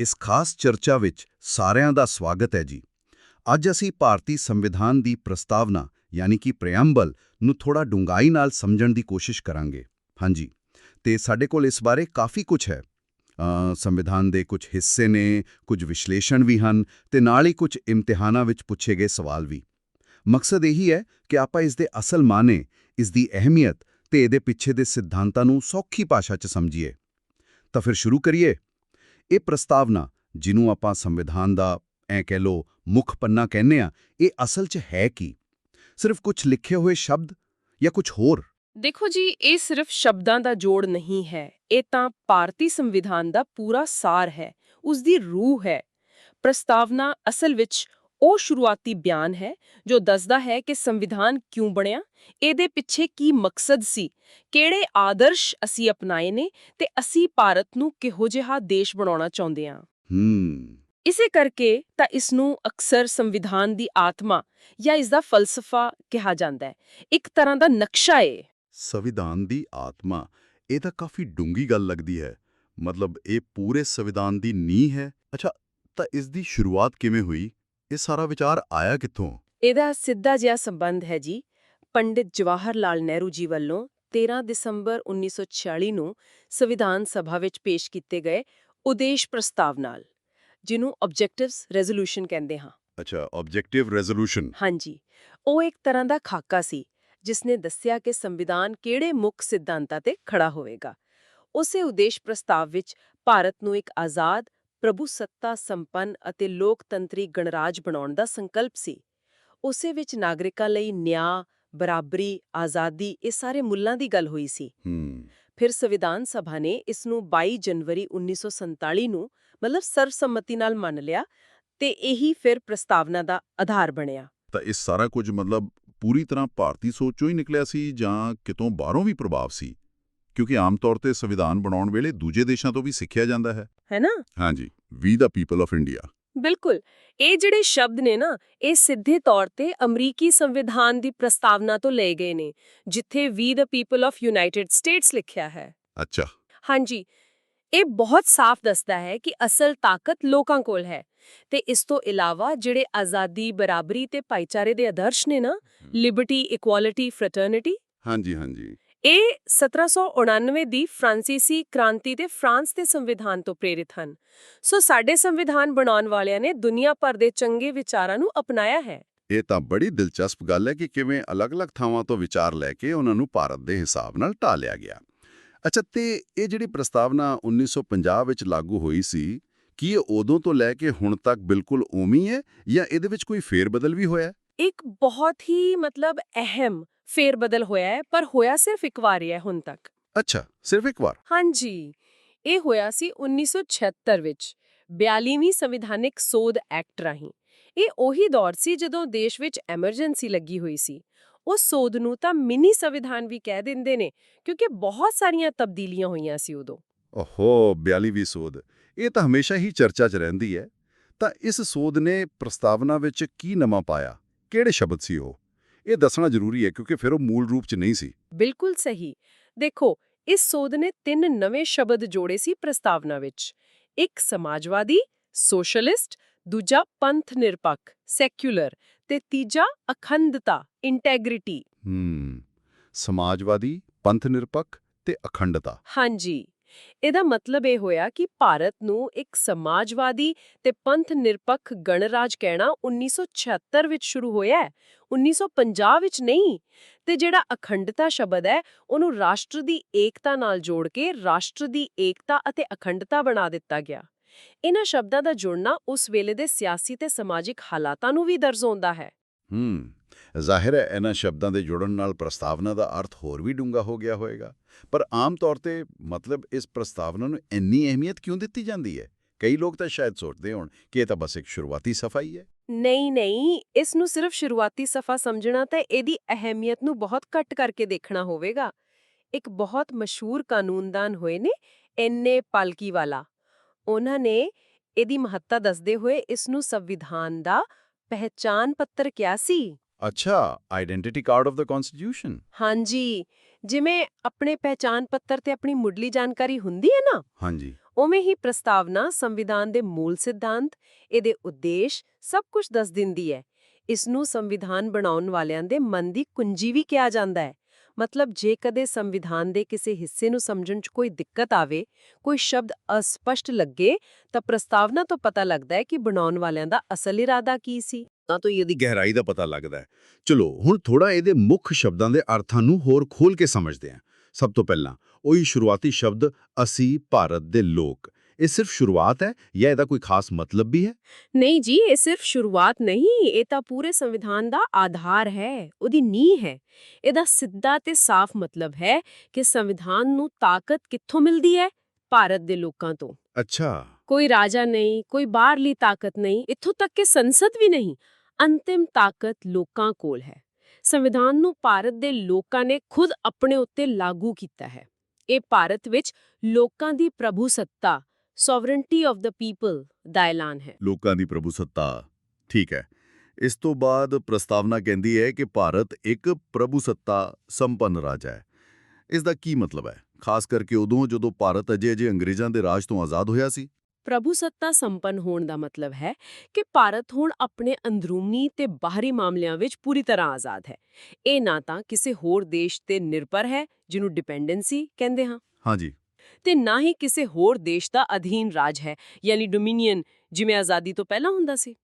ਇਸ ਖਾਸ ਚਰਚਾ ਵਿੱਚ ਸਾਰਿਆਂ ਦਾ ਸਵਾਗਤ ਹੈ ਜੀ। ਅੱਜ ਅਸੀਂ ਭਾਰਤੀ ਸੰਵਿਧਾਨ ਦੀ ਪ੍ਰਸਤਾਵਨਾ, ਯਾਨੀ ਕਿ ਪ੍ਰੀਐਮਬਲ ਨੂੰ ਥੋੜਾ ਡੂੰਘਾਈ ਨਾਲ ਸਮਝਣ ਦੀ ਕੋਸ਼ਿਸ਼ ਕਰਾਂਗੇ। ਹਾਂਜੀ ਤੇ ਸਾਡੇ ਕੋਲ ਇਸ ਬਾਰੇ ਕਾਫੀ ਕੁਝ ਹੈ। ਸੰਵਿਧਾਨ ਦੇ ਕੁਝ ਹਿੱਸੇ ਨੇ, ਕੁਝ ਵਿਸ਼ਲੇਸ਼ਣ ਵੀ ਹਨ, ਤੇ ਨਾਲ ਹੀ ਕੁਝ ਇਮਤਿਹਾਨਾਂ ਵਿੱਚ ਪੁੱਛੇ ਗਏ ਸਵਾਲ ਵੀ। ਮਕਸਦ ਇਹੀ ਹੈ ਕਿ ਆਪਾਂ ਇਸ ਦੇ ਅਸਲ ਮਾਨੇ, ਇਸ ਦੀ ਅਹਿਮੀਅਤ ਤੇ ਇਹਦੇ ਪਿੱਛੇ ਦੇ ਸਿਧਾਂਤਾਂ ਨੂੰ ਸੌਖੀ ਭਾਸ਼ਾ 'ਚ ਸਮਝੀਏ। ਤਾਂ ਫਿਰ ਸ਼ੁਰੂ ਕਰੀਏ। ਇਹ ਪ੍ਰਸਤਾਵਨਾ, ਜਿਹਨੂੰ ਆਪਾਂ ਸੰਵਿਧਾਨ ਦਾ ਐ ਕਹਿ ਲੋ ਮੁੱਖ ਪੰਨਾ ਕਹਿੰਦੇ ਆ ਇਹ ਅਸਲ 'ਚ ਹੈ ਕੀ? ਸਿਰਫ ਕੁਝ ਲਿਖੇ ਹੋਏ ਸ਼ਬਦ ਜਾਂ ਕੁਝ ਹੋਰ? ਦੇਖੋ ਜੀ, ਇਹ ਸਿਰਫ ਸ਼ਬਦਾਂ ਦਾ ਜੋੜ ਨਹੀਂ ਹੈ। ਇਹ ਤਾਂ ਭਾਰਤੀ ਸੰਵਿਧਾਨ ਦਾ ਪੂਰਾ ਸਾਰ ਹੈ। ਉਸ ਦੀ ਰੂਹ ਹੈ। ਪ੍ਰਸਤਾਵਨਾ ਅਸਲ ਵਿੱਚ ਉਹ ਸ਼ੁਰੂਆਤੀ ਬਿਆਨ ਹੈ ਜੋ ਦੱਸਦਾ ਹੈ ਕਿ ਸੰਵਿਧਾਨ ਕਿਉਂ ਬਣਿਆ ਇਹਦੇ ਪਿੱਛੇ ਕੀ ਮਕਸਦ ਸੀ ਕਿਹੜੇ ਆਦਰਸ਼ ਅਸੀਂ ਅਪਣਾਏ ਨੇ ਤੇ ਅਸੀਂ ਭਾਰਤ ਨੂੰ ਕਿਹੋ ਜਿਹਾ ਦੇਸ਼ ਬਣਾਉਣਾ ਚਾਹੁੰਦੇ ਹਾਂ। ਹੂੰ। ਇਸੇ ਕਰਕੇ ਤਾਂ ਇਸ ਨੂੰ ਅਕਸਰ ਸੰਵਿਧਾਨ ਦੀ ਆਤਮਾ ਜਾਂ ਇਸ ਦਾ ਫਲਸਫਾ ਕਿਹਾ ਜਾਂਦਾ ਹੈ। ਇੱਕ ਤਰ੍ਹਾਂ ਦਾ ਨਕਸ਼ਾ ਏ। ਸੰਵਿਧਾਨ ਦੀ ਆਤਮਾ ਇਹ ਤਾਂ ਕਾਫੀ ਡੂੰਗੀ ਗੱਲ ਲੱਗਦੀ ਹੈ। ਮਤਲਬ ਇਹ ਪੂਰੇ ਸੰਵਿਧਾਨ ਦੀ ਨੀਂਹ ਹੈ। ਅੱਛਾ ਤਾਂ ਇਸ ਦੀ ਸ਼ੁਰੂਆਤ ਕਿਵੇਂ ਹੋਈ? ਇਹ ਸਾਰਾ ਵਿਚਾਰ ਆਇਆ ਕਿੱਥੋਂ? ਇਹਦਾ ਸਿੱਧਾ ਜਿਹਾ ਸੰਬੰਧ ਹੈ ਜੀ ਪੰਡਿਤ ਜਵਾਹਰ ਲਾਲ ਨਹਿਰੂ ਜੀ ਵੱਲੋਂ 13 ਦਸੰਬਰ 1946 ਨੂੰ ਸੰਵਿਧਾਨ ਸਭਾ ਵਿੱਚ ਪੇਸ਼ ਕੀਤੇ ਗਏ ਉਦੇਸ਼ ਪ੍ਰਸਤਾਵ ਨਾਲ ਜਿਹਨੂੰ ਆਬਜੈਕਟਿਵਸ ਰੈਜ਼ੋਲੂਸ਼ਨ ਕਹਿੰਦੇ ਹਾਂ। ਅੱਛਾ ਆਬਜੈਕਟਿਵ ਰੈਜ਼ੋਲੂਸ਼ਨ ਹਾਂਜੀ ਉਹ ਇੱਕ ਤਰ੍ਹਾਂ ਦਾ ਖਾਕਾ ਸੀ ਜਿਸ ਨੇ ਦੱਸਿਆ ਕਿ ਸੰਵਿਧਾਨ ਕਿਹੜੇ ਮੁੱਖ ਸਿਧਾਂਤਾਂ ਤੇ ਖੜਾ ਹੋਵੇਗਾ। ਉਸੇ ਉਦੇਸ਼ ਪ੍ਰਸਤਾਵ ਵਿੱਚ ਭਾਰਤ ਨੂੰ ਇੱਕ ਆਜ਼ਾਦ ਪ੍ਰਭੂ ਸੱਤਾ ਸੰਪੰਨ ਅਤੇ ਲੋਕਤੰਤਰੀ ਗਣਰਾਜ ਬਣਾਉਣ ਦਾ ਸੰਕਲਪ ਸੀ। ਉਸੇ ਵਿੱਚ ਨਾਗਰਿਕਾਂ ਲਈ ਨਿਆਂ ਬਰਾਬਰੀ ਆਜ਼ਾਦੀ ਇਹ ਸਾਰੇ ਮੁੱਲਾਂ ਦੀ ਗੱਲ ਹੋਈ ਸੀ। ਫਿਰ ਸੰਵਿਧਾਨ ਸਭਾ ਨੇ ਇਸ ਨੂੰ 22 ਜਨਵਰੀ 1947 ਨੂੰ ਮਤਲਬ ਸਰਬਸੰਮਤੀ ਨਾਲ ਮੰਨ ਲਿਆ ਤੇ ਇਹੀ ਫਿਰ ਪ੍ਰਸਤਾਵਨਾ ਦਾ ਆਧਾਰ ਬਣਿਆ। ਤਾਂ ਇਹ ਸਾਰਾ ਕੁਝ ਮਤਲਬ ਪੂਰੀ ਤਰ੍ਹਾਂ ਭਾਰਤੀ ਸੋਚੋਂ ਹੀ ਨਿਕਲਿਆ ਸੀ ਜਾਂ ਕਿਤੋਂ ਬਾਹਰੋਂ ਵੀ ਪ੍ਰਭਾਵ ਸੀ? ਕਿਉਂਕਿ ਆਮ ਤੌਰ ਤੇ ਸੰਵਿਧਾਨ ਬਣਾਉਣ ਵੇਲੇ ਦੂਜੇ ਦੇਸ਼ਾਂ ਤੋਂ ਵੀ ਸਿੱਖਿਆ ਜਾਂਦਾ ਹੈ। ਹੈ ਨਾ? ਹਾਂਜੀ we the people of India ਬਿਲਕੁਲ। ਇਹ ਜਿਹੜੇ ਸ਼ਬਦ ਨੇ ਨਾ ਇਹ ਸਿੱਧੇ ਤੌਰ ਤੇ ਅਮਰੀਕੀ ਸੰਵਿਧਾਨ ਦੀ ਪ੍ਰਸਤਾਵਨਾ ਤੋਂ ਲਏ ਗਏ ਨੇ ਜਿੱਥੇ we the people of United States ਲਿਖਿਆ ਹੈ। ਅੱਛਾ। ਹਾਂਜੀ ਇਹ ਬਹੁਤ ਸਾਫ਼ ਦੱਸਦਾ ਹੈ ਕਿ ਅਸਲ ਤਾਕਤ ਲੋਕਾਂ ਕੋਲ ਹੈ। ਤੇ ਇਸ ਤੋਂ ਇਲਾਵਾ ਜਿਹੜੇ ਆਜ਼ਾਦੀ ਬਰਾਬਰੀ ਤੇ ਭਾਈਚਾਰੇ ਦੇ ਆਦਰਸ਼ ਨੇ ਨਾ ਲਿਬਰਟੀ ਇਕੁਐਲਿਟੀ ਫ੍ਰੈਟਰਨਿਟੀ ਹਾਂਜੀ ਹਾਂਜੀ। ਇਹ 1799 ਦੀ ਫ੍ਰਾਂਸੀਸੀ ਕ੍ਰਾਂਤੀ ਤੇ ਫਰਾਂਸ ਦੇ ਸੰਵਿਧਾਨ ਤੋਂ ਪ੍ਰੇਰਿਤ ਹਨ। ਸੋ ਸਾਡੇ ਸੰਵਿਧਾਨ ਬਣਾਉਣ ਵਾਲਿਆਂ ਨੇ ਦੁਨੀਆ ਭਰ ਦੇ ਚੰਗੇ ਵਿਚਾਰਾਂ ਨੂੰ ਅਪਣਾਇਆ ਹੈ। ਇਹ ਤਾਂ ਬੜੀ ਦਿਲਚਸਪ ਗੱਲ ਹੈ ਕਿ ਕਿਵੇਂ ਅਲੱਗ-ਅਲੱਗ ਥਾਵਾਂ ਤੋਂ ਵਿਚਾਰ ਲੈ ਕੇ ਉਹਨਾਂ ਨੂੰ ਭਾਰਤ ਦੇ ਹਿਸਾਬ ਨਾਲ ਢਾਲਿਆ ਗਿਆ। ਅੱਛਾ ਤੇ ਇਹ ਜਿਹੜੀ ਪ੍ਰਸਤਾਵਨਾ 1950 ਵਿੱਚ ਲਾਗੂ ਹੋਈ ਸੀ ਕੀ ਇਹ ਉਦੋਂ ਤੋਂ ਲੈ ਕੇ ਹੁਣ ਤੱਕ ਬਿਲਕੁਲ ਉਵੇਂ ਹੀ ਹੈ ਜਾਂ ਇਹਦੇ ਵਿੱਚ ਕੋਈ ਫੇਰਬਦਲ ਵੀ ਹੋਇਆ? ਇੱਕ ਬਹੁਤ ਹੀ ਮਤਲਬ ਅਹਿਮ ਫੇਰਬਦਲ ਹੋਇਆ ਹੈ ਪਰ ਹੋਇਆ ਸਿਰਫ ਇੱਕ ਵਾਰ ਹੀ ਹੈ ਹੁਣ ਤੱਕ। ਅੱਛਾ ਸਿਰਫ ਇੱਕ ਵਾਰ? ਹਾਂਜੀ। ਇਹ ਹੋਇਆ ਸੀ 1976 ਵਿੱਚ 42ਵੀਂ ਸੰਵਿਧਾਨਿਕ ਸੋਧ ਐਕਟ ਰਾਹੀਂ। ਇਹ ਉਹੀ ਦੌਰ ਸੀ ਜਦੋਂ ਦੇਸ਼ ਵਿੱਚ ਐਮਰਜੈਂਸੀ ਲੱਗੀ ਹੋਈ ਸੀ। ਉਸ ਸੋਧ ਨੂੰ ਤਾਂ ਮਿਨੀ ਸੰਵਿਧਾਨ ਵੀ ਕਹਿ ਦਿੰਦੇ ਨੇ ਕਿਉਂਕਿ ਬਹੁਤ ਸਾਰੀਆਂ ਤਬਦੀਲੀਆਂ ਹੋਈਆਂ ਸੀ ਉਦੋਂ। ਓਹੋ 42ਵੀਂ ਸੋਧ। ਇਹ ਤਾਂ ਹਮੇਸ਼ਾ ਹੀ ਚਰਚਾ 'ਚ ਰਹਿੰਦੀ ਹੈ। ਤਾਂ ਇਸ ਸੋਧ ਨੇ ਪ੍ਰਸਤਾਵਨਾ ਵਿੱਚ ਕੀ ਨਵਾਂ ਪਾਇਆ? ਕਿਹੜੇ ਸ਼ਬਦ ਸੀ ਉਹ? ਇਹ ਦੱਸਣਾ ਜ਼ਰੂਰੀ ਹੈ ਕਿਉਂਕਿ ਫਿਰ ਉਹ ਮੂਲ ਰੂਪ 'ਚ ਨਹੀਂ ਸੀ। ਬਿਲਕੁਲ ਸਹੀ। ਦੇਖੋ ਇਸ ਸੋਧ ਨੇ ਤਿੰਨ ਨਵੇਂ ਸ਼ਬਦ ਜੋੜੇ ਸੀ ਪ੍ਰਸਤਾਵਨਾ ਵਿੱਚ। ਇੱਕ ਸਮਾਜਵਾਦੀ ਸੋਸ਼ਲਿਸਟ ਦੂਜਾ ਪੰਥ ਨਿਰਪੱਖ ਸੈਕੂਲਰ ਤੇ ਤੀਜਾ ਅਖੰਡਤਾ ਇੰਟੈਗ੍ਰਿਟੀ। ਹੂੰ ਸਮਾਜਵਾਦੀ ਪੰਥ ਨਿਰਪੱਖ ਤੇ ਅਖੰਡਤਾ। ਹਾਂਜੀ। ਇਹਦਾ ਮਤਲਬ ਇਹ ਹੋਇਆ ਕਿ ਭਾਰਤ ਨੂੰ ਇੱਕ ਸਮਾਜਵਾਦੀ ਤੇ ਪੰਥ ਨਿਰਪੱਖ ਗਣਰਾਜ ਕਹਿਣਾ 1976 ਵਿੱਚ ਸ਼ੁਰੂ ਹੋਇਆ ਹੈ 1950 ਵਿੱਚ ਨਹੀਂ, ਤੇ ਜਿਹੜਾ ਅਖੰਡਤਾ ਸ਼ਬਦ ਹੈ, ਉਹਨੂੰ ਰਾਸ਼ਟਰ ਦੀ ਏਕਤਾ ਨਾਲ ਜੋੜ ਕੇ ਰਾਸ਼ਟਰ ਦੀ ਏਕਤਾ ਅਤੇ ਅਖੰਡਤਾ ਬਣਾ ਦਿੱਤਾ ਗਿਆ। ਇਹਨਾਂ ਸ਼ਬਦਾਂ ਦਾ ਜੁੜਨਾ ਉਸ ਵੇਲੇ ਦੇ ਸਿਆਸੀ ਤੇ ਸਮਾਜਿਕ ਹਾਲਾਤਾਂ ਨੂੰ ਵੀ ਦਰਸਾਉਂਦਾ ਹੈ। ਹੂੰ, ਜ਼ਾਹਿਰ ਹੈ ਇਹਨਾਂ ਸ਼ਬਦਾਂ ਦੇ ਜੁੜਨ ਨਾਲ ਪ੍ਰਸਤਾਵਨਾ ਦਾ ਅਰਥ ਹੋਰ ਵੀ ਡੂੰਘਾ ਹੋ ਗਿਆ ਹੋਵੇਗਾ ਪਰ ਆਮ ਤੌਰ ਤੇ ਮਤਲਬ ਇਸ ਪ੍ਰਸਤਾਵਨਾ ਨੂੰ ਇੰਨੀ ਅਹਿਮੀਅਤ ਕਿਉਂ ਦਿੱਤੀ ਜਾਂਦੀ ਹੈ? ਕਈ ਲੋਕ ਤਾਂ ਸ਼ਾਇਦ ਸੋਚਦੇ ਹੋਣ ਕਿ ਇਹ ਤਾਂ ਬਸ ਇੱਕ ਸ਼ੁਰੂਆਤੀ ਸਫ਼ਾਈ ਹੈ ਨਹੀਂ ਨਹੀਂ, ਇਸ ਨੂੰ ਸਿਰਫ ਸ਼ੁਰੂਆਤੀ ਸਫਾ ਸਮਝਣਾ ਤਾਂ ਇਹਦੀ ਅਹਿਮੀਅਤ ਨੂੰ ਬਹੁਤ ਘੱਟ ਕਰਕੇ ਦੇਖਣਾ ਹੋਵੇਗਾ। ਇੱਕ ਬਹੁਤ ਮਸ਼ਹੂਰ ਕਾਨੂੰਨਦਾਨ ਹੋਏ ਨੇ ਐਨਏ ਪਾਲਕੀਵਾਲਾ ਉਹਨਾਂ ਨੇ ਇਹਦੀ ਮਹੱਤਤਾ ਦੱਸਦੇ ਹੋਏ ਇਸ ਨੂੰ ਸੰਵਿਧਾਨ ਦਾ ਪਹਿਚਾਨ ਪੱਤਰ ਕਿਹਾ ਸੀ ਅੱਛਾ identity card of the constitution ਹਾਂਜੀ ਜਿਵੇਂ ਆਪਣੇ ਪਹਿਚਾਨ ਪੱਤਰ ਤੇ ਆਪਣੀ ਮੁੱਢਲੀ ਜਾਣਕਾਰੀ ਹੁੰਦੀ ਹੈ ਨਾ ਹਾਂਜੀ ਉਵੇਂ ਹੀ ਪ੍ਰਸਤਾਵਨਾ ਸੰਵਿਧਾਨ ਦੇ ਮੂਲ ਸਿਧਾਂਤ ਇਹਦੇ ਉਦੇਸ਼ ਸਭ ਕੁਝ ਦੱਸ ਦਿੰਦੀ ਹੈ ਇਸ ਨੂੰ ਸੰਵਿਧਾਨ ਬਣਾਉਣ ਵਾਲਿਆਂ ਦੇ ਮਨ ਦੀ ਕੁੰਜੀ ਵੀ ਕਿਹਾ ਜਾਂਦਾ ਹੈ ਮਤਲਬ ਜੇ ਕਦੇ ਸੰਵਿਧਾਨ ਦੇ ਕਿਸੇ ਹਿੱਸੇ ਨੂੰ ਸਮਝਣ 'ਚ ਕੋਈ ਦਿੱਕਤ ਆਵੇ, ਕੋਈ ਸ਼ਬਦ ਅਸਪਸ਼ਟ ਲੱਗੇ, ਤਾਂ ਪ੍ਰਸਤਾਵਨਾ ਤੋਂ ਪਤਾ ਲੱਗਦਾ ਹੈ ਕਿ ਬਣਾਉਣ ਵਾਲਿਆਂ ਦਾ ਅਸਲ ਇਰਾਦਾ ਕੀ ਸੀ। ਤਾਂ ਤੋਂ ਇਹਦੀ ਗਹਿਰਾਈ ਦਾ ਪਤਾ ਲੱਗਦਾ ਹੈ। ਚਲੋ, ਹੁਣ ਥੋੜਾ ਇਹਦੇ ਮੁੱਖ ਸ਼ਬਦਾਂ ਦੇ ਅਰਥਾਂ ਨੂੰ ਹੋਰ ਖੋਲ ਕੇ ਸਮਝਦੇ ਹਾਂ। ਸਭ ਤੋਂ ਪਹਿਲਾਂ, ਉਹੀ ਸ਼ੁਰੂਆਤੀ ਸ਼ਬਦ ਅਸੀਂ, ਭਾਰਤ ਦੇ ਲੋਕ। ਇਹ ਸਿਰਫ ਸ਼ੁਰੂਆਤ ਹੈ ਜਾਂ ਇਹਦਾ ਕੋਈ ਖਾਸ ਮਤਲਬ ਵੀ ਹੈ ਨਹੀਂ ਜੀ ਇਹ ਸਿਰਫ ਸ਼ੁਰੂਆਤ ਨਹੀਂ ਇਹ ਤਾਂ ਪੂਰੇ ਸੰਵਿਧਾਨ ਦਾ ਆਧਾਰ ਹੈ ਉਹਦੀ ਨੀਂਹ ਹੈ ਇਹਦਾ ਸਿੱਧਾ ਤੇ ਸਾਫ਼ ਮਤਲਬ ਹੈ ਕਿ ਸੰਵਿਧਾਨ ਨੂੰ ਤਾਕਤ ਕਿੱਥੋਂ ਮਿਲਦੀ ਹੈ ਭਾਰਤ ਦੇ ਲੋਕਾਂ ਤੋਂ ਅੱਛਾ ਕੋਈ ਰਾਜਾ ਨਹੀਂ ਕੋਈ ਬਾਹਰਲੀ ਤਾਕਤ ਨਹੀਂ ਇੱਥੋਂ ਤੱਕ ਕਿ ਸੰਸਦ ਵੀ ਨਹੀਂ ਅੰਤਿਮ ਤਾਕਤ ਲੋਕਾਂ ਕੋਲ ਹੈ ਸੰਵਿਧਾਨ ਨੂੰ ਭਾਰਤ ਦੇ ਲੋਕਾਂ ਨੇ ਖੁਦ ਆਪਣੇ ਉੱਤੇ ਲਾਗੂ ਕੀਤਾ ਹੈ ਇਹ ਭਾਰਤ ਵਿੱਚ ਲੋਕਾਂ ਦੀ ਪ੍ਰਭੂ ਸੱਤਾ ਸੋਵਰਨਟੀ ਆਫ ਦਾ ਪੀਪਲ ਦਾ ਐਲਾਨ ਹੈ। ਲੋਕਾਂ ਦੀ ਪ੍ਰਭੂ ਸੱਤਾ ਠੀਕ ਹੈ। ਇਸ ਤੋਂ ਬਾਅਦ ਪ੍ਰਸਤਾਵਨਾ ਕਹਿੰਦੀ ਹੈ ਕਿ ਭਾਰਤ ਇੱਕ ਪ੍ਰਭੂ ਸੱਤਾ ਸੰਪੰਨ ਰਾਜ ਹੈ। ਇਸ ਦਾ ਕੀ ਮਤਲਬ ਹੈ? ਖਾਸ ਕਰਕੇ ਉਦੋਂ ਜਦੋਂ ਭਾਰਤ ਅਜੇ ਅਜੇ ਅੰਗਰੇਜ਼ਾਂ ਦੇ ਰਾਜ ਤੋਂ ਆਜ਼ਾਦ ਹੋਇਆ ਸੀ। ਪ੍ਰਭੂ ਸੱਤਾ ਸੰਪੰਨ ਹੋਣ ਦਾ ਮਤਲਬ ਹੈ ਕਿ ਭਾਰਤ ਹੁਣ ਆਪਣੇ ਅੰਦਰੂਨੀ ਤੇ ਬਾਹਰੀ ਮਾਮਲਿਆਂ ਵਿੱਚ ਪੂਰੀ ਤਰ੍ਹਾਂ ਆਜ਼ਾਦ ਹੈ। ਇਹ ਨਾ ਤਾਂ ਕਿਸੇ ਹੋਰ ਦੇਸ਼ ਤੇ ਨਿਰਭਰ ਹੈ ਜਿਹਨੂੰ ਡਿਪੈਂਡੈਂਸੀ ਕਹਿੰਦੇ ਹਾਂ। ਹਾਂਜੀ। ਤੇ ਨਾ ਹੀ ਕਿਸੇ ਹੋਰ ਦੇਸ਼ ਦਾ ਅਧੀਨ ਰਾਜ ਹੈ ਯਾਨੀ ਡੋਮੀਨੀਅਨ ਜਿਵੇਂ ਆਜ਼ਾਦੀ ਤੋਂ ਪਹਿਲਾਂ ਹੁੰਦਾ ਸੀ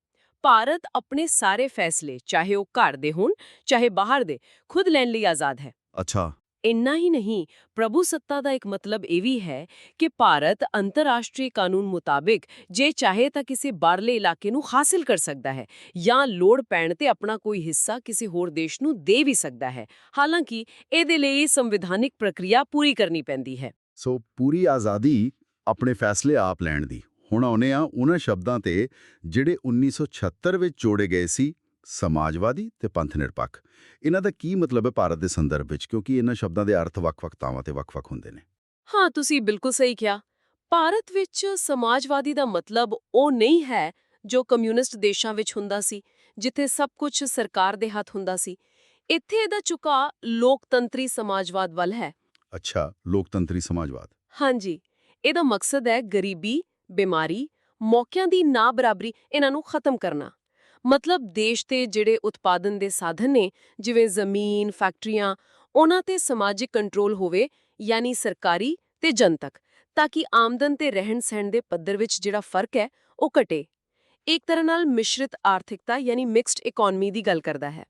ਭਾਰਤ ਆਪਣੇ ਸਾਰੇ ਫੈਸਲੇ ਚਾਹੇ ਉਹ ਘਰ ਦੇ ਹੋਣ ਚਾਹੇ ਬਾਹਰ ਦੇ ਖੁਦ ਲੈਣ ਲਈ ਆਜ਼ਾਦ ਹੈ ਅੱਛਾ ਇੰਨਾ ਹੀ ਨਹੀਂ ਪ੍ਰਭੂ ਸੱਤਾ ਦਾ ਇੱਕ ਮਤਲਬ ਇਹ ਵੀ ਹੈ ਕਿ ਭਾਰਤ ਅੰਤਰਰਾਸ਼ਟਰੀ ਕਾਨੂੰਨ ਮੁਤਾਬਿਕ ਜੇ ਚਾਹੇ ਤਾਂ ਕਿਸੇ ਬਾਹਰਲੇ ਇਲਾਕੇ ਨੂੰ ਹਾਸਿਲ ਕਰ ਸਕਦਾ ਹੈ ਜਾਂ ਲੋੜ ਪੈਣ ਤੇ ਆਪਣਾ ਕੋਈ ਹਿੱਸਾ ਕਿਸੇ ਹੋਰ ਦੇਸ਼ ਨੂੰ ਦੇ ਵੀ ਸਕਦਾ ਹੈ ਹਾਲਾਂਕਿ ਇਹਦੇ ਲਈ ਸੰਵਿਧਾਨਿਕ ਪ੍ਰਕਿਰਿਆ ਪੂਰੀ ਕਰਨੀ ਪੈਂਦੀ ਹੈ ਸੋ ਪੂਰੀ ਆਜ਼ਾਦੀ ਆਪਣੇ ਫੈਸਲੇ ਆਪ ਲੈਣ ਦੀ। ਹੁਣ ਆਉਨੇ ਆ ਉਹਨਾਂ ਸ਼ਬਦਾਂ ਤੇ ਜਿਹੜੇ 1976 ਵਿੱਚ ਜੋੜੇ ਗਏ ਸੀ, ਸਮਾਜਵਾਦੀ ਤੇ ਪੰਥ ਨਿਰਪੱਖ। ਇਹਨਾਂ ਦਾ ਕੀ ਮਤਲਬ ਹੈ ਭਾਰਤ ਦੇ ਸੰਦਰਭ ਵਿੱਚ? ਕਿਉਂਕਿ ਇਹਨਾਂ ਸ਼ਬਦਾਂ ਦੇ ਅਰਥ ਵੱਖ-ਵੱਖ ਥਾਵਾਂ ਤੇ ਵੱਖ-ਵੱਖ ਹੁੰਦੇ ਨੇ। ਹਾਂ, ਤੁਸੀਂ ਬਿਲਕੁਲ ਸਹੀ ਕਿਹਾ। ਭਾਰਤ ਵਿੱਚ ਸਮਾਜਵਾਦੀ ਦਾ ਮਤਲਬ ਉਹ ਨਹੀਂ ਹੈ ਜੋ ਕਮਿਊਨਿਸਟ ਦੇਸ਼ਾਂ ਵਿੱਚ ਹੁੰਦਾ ਸੀ, ਜਿੱਥੇ ਸਭ ਕੁਝ ਸਰਕਾਰ ਦੇ ਹੱਥ ਹੁੰਦਾ ਸੀ। ਇੱਥੇ ਇਹਦਾ ਝੁਕਾਅ ਲੋਕਤੰਤਰੀ ਸਮਾਜਵਾਦ ਵੱਲ ਹੈ। ਅੱਛਾ, ਲੋਕਤੰਤਰੀ ਸਮਾਜਵਾਦ। ਹਾਂਜੀ, ਇਹਦਾ ਮਕਸਦ ਹੈ ਗਰੀਬੀ, ਬਿਮਾਰੀ, ਮੌਕਿਆਂ ਦੀ ਨਾ ਬਰਾਬਰੀ ਇਹਨਾਂ ਨੂੰ ਖਤਮ ਕਰਨਾ। ਮਤਲਬ ਦੇਸ਼ ਤੇ ਜਿਹੜੇ ਉਤਪਾਦਨ ਦੇ ਸਾਧਨ ਨੇ, ਜਿਵੇਂ ਜ਼ਮੀਨ, ਫੈਕਟਰੀਆਂ, ਉਹਨਾਂ ਤੇ ਸਮਾਜਿਕ ਕੰਟਰੋਲ ਹੋਵੇ, ਯਾਨੀ ਸਰਕਾਰੀ ਤੇ ਜਨਤਕ, ਤਾਂ ਕਿ ਆਮਦਨ ਤੇ ਰਹਿਣ ਸਹਿਣ ਦੇ ਪੱਧਰ ਵਿੱਚ ਜਿਹੜਾ ਫ਼ਰਕ ਹੈ, ਉਹ ਘਟੇ। ਇੱਕ ਤਰ੍ਹਾਂ ਨਾਲ ਮਿਸ਼ਰਿਤ ਆਰਥਿਕਤਾ, ਯਾਨੀ ਮਿਕਸਡ ਇਕਨੋਮੀ ਦੀ ਗੱਲ ਕਰਦਾ ਹੈ।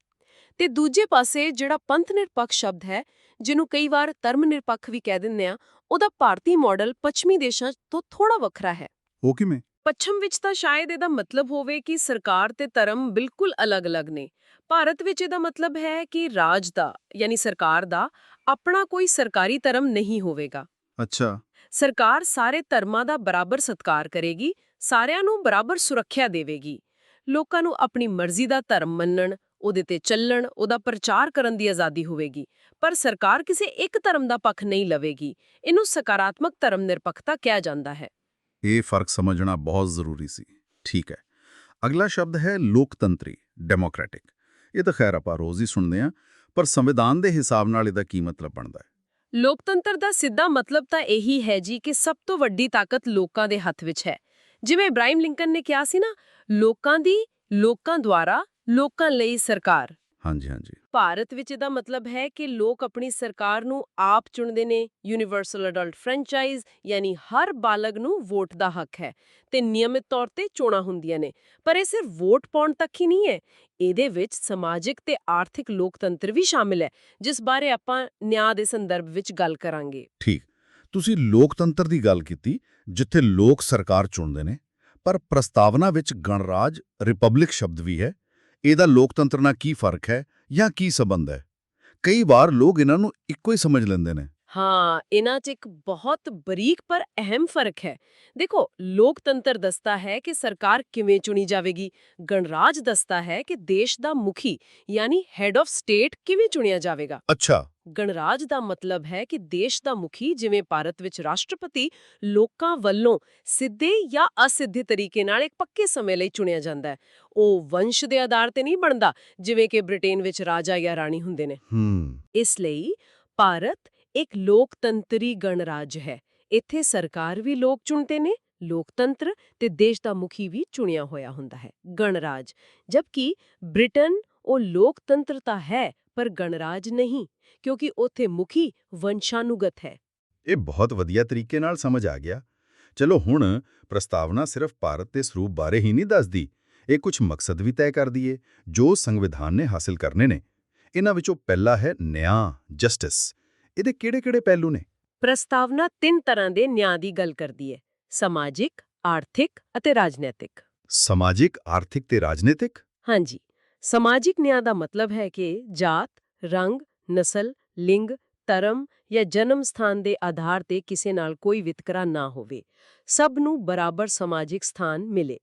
ਤੇ ਦੂਜੇ ਪਾਸੇ ਜਿਹੜਾ ਪੰਥ ਨਿਰਪੱਖ ਸ਼ਬਦ ਹੈ ਜਿਹਨੂੰ ਕਈ ਵਾਰ ਧਰਮ ਨਿਰਪੱਖ ਵੀ ਕਹਿ ਦਿੰਦੇ ਆ ਉਹਦਾ ਭਾਰਤੀ ਮਾਡਲ ਪੱਛਮੀ ਦੇਸ਼ਾਂ ਤੋਂ ਥੋੜਾ ਵੱਖਰਾ ਹੈ। ਉਹ ਕਿਵੇਂ? ਪੱਛਮ ਵਿੱਚ ਤਾਂ ਸ਼ਾਇਦ ਇਹਦਾ ਮਤਲਬ ਹੋਵੇ ਕਿ ਸਰਕਾਰ ਤੇ ਧਰਮ ਬਿਲਕੁਲ ਅਲੱਗ-ਅਲੱਗ ਨੇ। ਭਾਰਤ ਵਿੱਚ ਇਹਦਾ ਮਤਲਬ ਹੈ ਕਿ ਰਾਜ ਦਾ ਯਾਨੀ ਸਰਕਾਰ ਦਾ ਆਪਣਾ ਕੋਈ ਸਰਕਾਰੀ ਧਰਮ ਨਹੀਂ ਹੋਵੇਗਾ। ਅੱਛਾ। ਸਰਕਾਰ ਸਾਰੇ ਧਰਮਾਂ ਦਾ ਬਰਾਬਰ ਸਤਕਾਰ ਕਰੇਗੀ ਸਾਰਿਆਂ ਨੂੰ ਬਰਾਬਰ ਸੁਰੱਖਿਆ ਦੇਵੇਗੀ। ਲੋਕਾਂ ਨੂੰ ਆਪਣੀ ਮਰਜ਼ੀ ਦਾ ਧਰਮ ਮੰਨਣ ਉਹਦੇ ਤੇ ਚੱਲਣ ਉਹਦਾ ਪ੍ਰਚਾਰ ਕਰਨ ਦੀ ਆਜ਼ਾਦੀ ਹੋਵੇਗੀ। ਪਰ ਸਰਕਾਰ ਕਿਸੇ ਇੱਕ ਧਰਮ ਦਾ ਪੱਖ ਨਹੀਂ ਲਵੇਗੀ। ਇਹਨੂੰ ਸਕਾਰਾਤਮਕ ਧਰਮ ਨਿਰਪੱਖਤਾ ਕਿਹਾ ਜਾਂਦਾ ਹੈ। ਇਹ ਫ਼ਰਕ ਸਮਝਣਾ ਬਹੁਤ ਜ਼ਰੂਰੀ ਸੀ। ਠੀਕ ਹੈ। ਅਗਲਾ ਸ਼ਬਦ ਹੈ ਲੋਕਤੰਤਰੀ ਡੈਮੋਕ੍ਰੈਟਿਕ। ਇਹ ਤਾਂ ਖੈਰ ਆਪਾਂ ਰੋਜ਼ ਹੀ ਸੁਣਦੇ ਆ ਪਰ ਸੰਵਿਧਾਨ ਦੇ ਹਿਸਾਬ ਨਾਲ ਇਹਦਾ ਕੀ ਮਤਲਬ ਬਣਦਾ ਹੈ? ਲੋਕਤੰਤਰ ਦਾ ਸਿੱਧਾ ਮਤਲਬ ਤਾਂ ਇਹੀ ਹੈ ਜੀ ਕਿ ਸਭ ਤੋਂ ਵੱਡੀ ਤਾਕਤ ਲੋਕਾਂ ਦੇ ਹੱਥ ਵਿੱਚ ਹੈ। ਜਿਵੇਂ ਇਬਰਾਹਿਮ ਲਿੰਕਨ ਨੇ ਕਿਹਾ ਸੀ ਨਾ ਲੋਕਾਂ ਦੀ ਲੋਕਾਂ ਦੁਆਰਾ ਲੋਕਾਂ ਲਈ ਸਰਕਾਰ। ਹਾਂਜੀ ਹਾਂਜੀ। ਭਾਰਤ ਵਿੱਚ ਇਹਦਾ ਮਤਲਬ ਹੈ ਕਿ ਲੋਕ ਆਪਣੀ ਸਰਕਾਰ ਨੂੰ ਆਪ ਚੁਣਦੇ ਨੇ ਯੂਨੀਵਰਸਲ ਅਡਲਟ ਫਰੈਂਚਾਈਜ਼ ਯਾਨੀ ਹਰ ਬਾਲਗ ਨੂੰ ਵੋਟ ਦਾ ਹੱਕ ਹੈ ਤੇ ਨਿਯਮਿਤ ਤੌਰ ਤੇ ਚੋਣਾਂ ਹੁੰਦੀਆਂ ਨੇ। ਪਰ ਇਹ ਸਿਰਫ ਵੋਟ ਪਾਉਣ ਤੱਕ ਹੀ ਨਹੀਂ ਹੈ ਇਹਦੇ ਵਿੱਚ ਸਮਾਜਿਕ ਤੇ ਆਰਥਿਕ ਲੋਕਤੰਤਰ ਵੀ ਸ਼ਾਮਿਲ ਹੈ ਜਿਸ ਬਾਰੇ ਆਪਾਂ ਨਿਆਂ ਦੇ ਸੰਦਰਭ ਵਿੱਚ ਗੱਲ ਕਰਾਂਗੇ। ਠੀਕ। ਤੁਸੀਂ ਲੋਕਤੰਤਰ ਦੀ ਗੱਲ ਕੀਤੀ ਜਿੱਥੇ ਲੋਕ ਸਰਕਾਰ ਚੁਣਦੇ ਨੇ ਪਰ ਪ੍ਰਸਤਾਵਨਾ ਵਿੱਚ ਗਣਰਾਜ ਰਿਪਬਲਿਕ ਸ਼ਬਦ ਵੀ ਹੈ। ਇਹਦਾ ਲੋਕਤੰਤਰ ਨਾਲ ਕੀ ਫ਼ਰਕ ਹੈ ਜਾਂ ਕੀ ਸਬੰਧ ਹੈ? ਕਈ ਵਾਰ ਲੋਕ ਇਹਨਾਂ ਨੂੰ ਇੱਕੋ ਹੀ ਸਮਝ ਲੈਂਦੇ ਨੇ। ਹਾਂ ਇਹਨਾਂ 'ਚ ਇੱਕ ਬਹੁਤ ਬਰੀਕ ਪਰ ਅਹਿਮ ਫ਼ਰਕ ਹੈ। ਦੇਖੋ ਲੋਕਤੰਤਰ ਦੱਸਦਾ ਹੈ ਕਿ ਸਰਕਾਰ ਕਿਵੇਂ ਚੁਣੀ ਜਾਵੇਗੀ। ਗਣਰਾਜ ਦੱਸਦਾ ਹੈ ਕਿ ਦੇਸ਼ ਦਾ ਮੁਖੀ ਯਾਨੀ ਹੈਡ ਆਫ ਸਟੇਟ ਕਿਵੇਂ ਚੁਣਿਆ ਜਾਵੇਗਾ। ਅੱਛਾ। ਗਣਰਾਜ ਦਾ ਮਤਲਬ ਹੈ ਕਿ ਦੇਸ਼ ਦਾ ਮੁਖੀ ਜਿਵੇਂ ਭਾਰਤ ਵਿੱਚ ਰਾਸ਼ਟਰਪਤੀ ਲੋਕਾਂ ਵੱਲੋਂ ਸਿੱਧੇ ਜਾਂ ਅਸਿੱਧੇ ਤਰੀਕੇ ਨਾਲ ਇੱਕ ਪੱਕੇ ਸਮੇਂ ਲਈ ਚੁਣਿਆ ਜਾਂਦਾ ਹੈ। ਉਹ ਵੰਸ਼ ਦੇ ਆਧਾਰ ਤੇ ਨਹੀਂ ਬਣਦਾ ਜਿਵੇਂ ਕਿ ਬ੍ਰਿਟੇਨ ਵਿੱਚ ਰਾਜਾ ਜਾਂ ਰਾਣੀ ਹੁੰਦੇ ਨੇ। ਇਸ ਲਈ ਭਾਰਤ ਇੱਕ ਲੋਕਤੰਤਰੀ ਗਣਰਾਜ ਹੈ। ਇੱਥੇ ਸਰਕਾਰ ਵੀ ਲੋਕ ਚੁਣਦੇ ਨੇ ਲੋਕਤੰਤਰ ਤੇ ਦੇਸ਼ ਦਾ ਮੁਖੀ ਵੀ ਚੁਣਿਆ ਹੋਇਆ ਹੁੰਦਾ ਹੈ ਗਣਰਾਜ। ਜਦਕਿ ਬ੍ਰਿਟਨ ਉਹ ਲੋਕਤੰਤਰ ਤਾਂ ਹੈ ਪਰ ਗਣਰਾਜ ਨਹੀਂ ਕਿਉਂਕਿ ਉੱਥੇ ਮੁਖੀ ਵੰਸ਼ਾਨੁਗਤ ਹੈ। ਇਹ ਬਹੁਤ ਵਧੀਆ ਤਰੀਕੇ ਨਾਲ ਸਮਝ ਆ ਗਿਆ। ਚਲੋ ਹੁਣ ਪ੍ਰਸਤਾਵਨਾ ਸਿਰਫ ਭਾਰਤ ਦੇ ਸਰੂਪ ਬਾਰੇ ਹੀ ਨਹੀਂ ਦੱਸਦੀ। ਇਹ ਕੁਝ ਮਕਸਦ ਵੀ ਤੈਅ ਕਰਦੀ ਏ ਜੋ ਸੰਵਿਧਾਨ ਨੇ ਹਾਸਲ ਕਰਨੇ ਨੇ। ਇਹਨਾਂ ਵਿੱਚੋਂ ਪਹਿਲਾ ਹੈ ਨਿਆਂ ਜਸਟਿਸ। ਇਹਦੇ ਕਿਹੜੇ-ਕਿਹੜੇ ਪਹਿਲੂ ਨੇ? ਪ੍ਰਸਤਾਵਨਾ ਤਿੰਨ ਤਰ੍ਹਾਂ ਦੇ ਨਿਆਂ ਦੀ ਗੱਲ ਕਰਦੀ ਹੈ ਸਮਾਜਿਕ ਆਰਥਿਕ ਅਤੇ ਰਾਜਨੀਤਿਕ। ਸਮਾਜਿਕ ਆਰਥਿਕ ਤੇ ਰਾਜਨੀਤਿਕ? ਹਾਂਜੀ। ਸਮਾਜਿਕ ਨਿਆਂ ਦਾ ਮਤਲਬ ਹੈ ਕਿ ਜਾਤ ਰੰਗ ਨਸਲ ਲਿੰਗ ਧਰਮ ਜਾਂ ਜਨਮ ਸਥਾਨ ਦੇ ਆਧਾਰ ਤੇ ਕਿਸੇ ਨਾਲ ਕੋਈ ਵਿਤਕਰਾ ਨਾ ਹੋਵੇ ਸਭ ਨੂੰ ਬਰਾਬਰ ਸਮਾਜਿਕ ਸਥਾਨ ਮਿਲੇ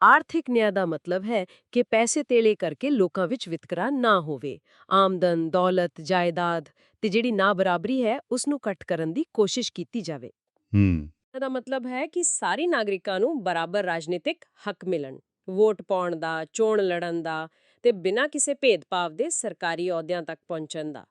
ਆਰਥਿਕ ਨਿਆਂ ਦਾ ਮਤਲਬ ਹੈ ਕਿ ਪੈਸੇ ਤੇਲੇ ਕਰਕੇ ਲੋਕਾਂ ਵਿੱਚ ਵਿਤਕਰਾ ਨਾ ਹੋਵੇ ਆਮਦਨ ਦੌਲਤ ਜਾਇਦਾਦ ਤੇ ਜਿਹੜੀ ਨਾ ਬਰਾਬਰੀ ਹੈ ਉਸ ਨੂੰ ਕੱਟ ਕਰਨ ਦੀ ਕੋਸ਼ਿਸ਼ ਕੀਤੀ ਜਾਵੇ ਹੂੰ ਇਹਦਾ ਮਤਲਬ ਹੈ ਕਿ ਸਾਰੇ ਨਾਗਰਿਕਾਂ ਨੂੰ ਬਰਾਬਰ ਰਾਜਨੀਤਿਕ ਹੱਕ ਮਿਲਣ ਵੋਟ ਪਾਉਣ ਦਾ ਚੋਣ ਲੜਨ ਦਾ ਤੇ ਬਿਨਾਂ ਕਿਸੇ ਭੇਦਭਾਵ ਦੇ ਸਰਕਾਰੀ ਅਹੁਦਿਆਂ ਤੱਕ ਪਹੁੰਚਣ ਦਾ।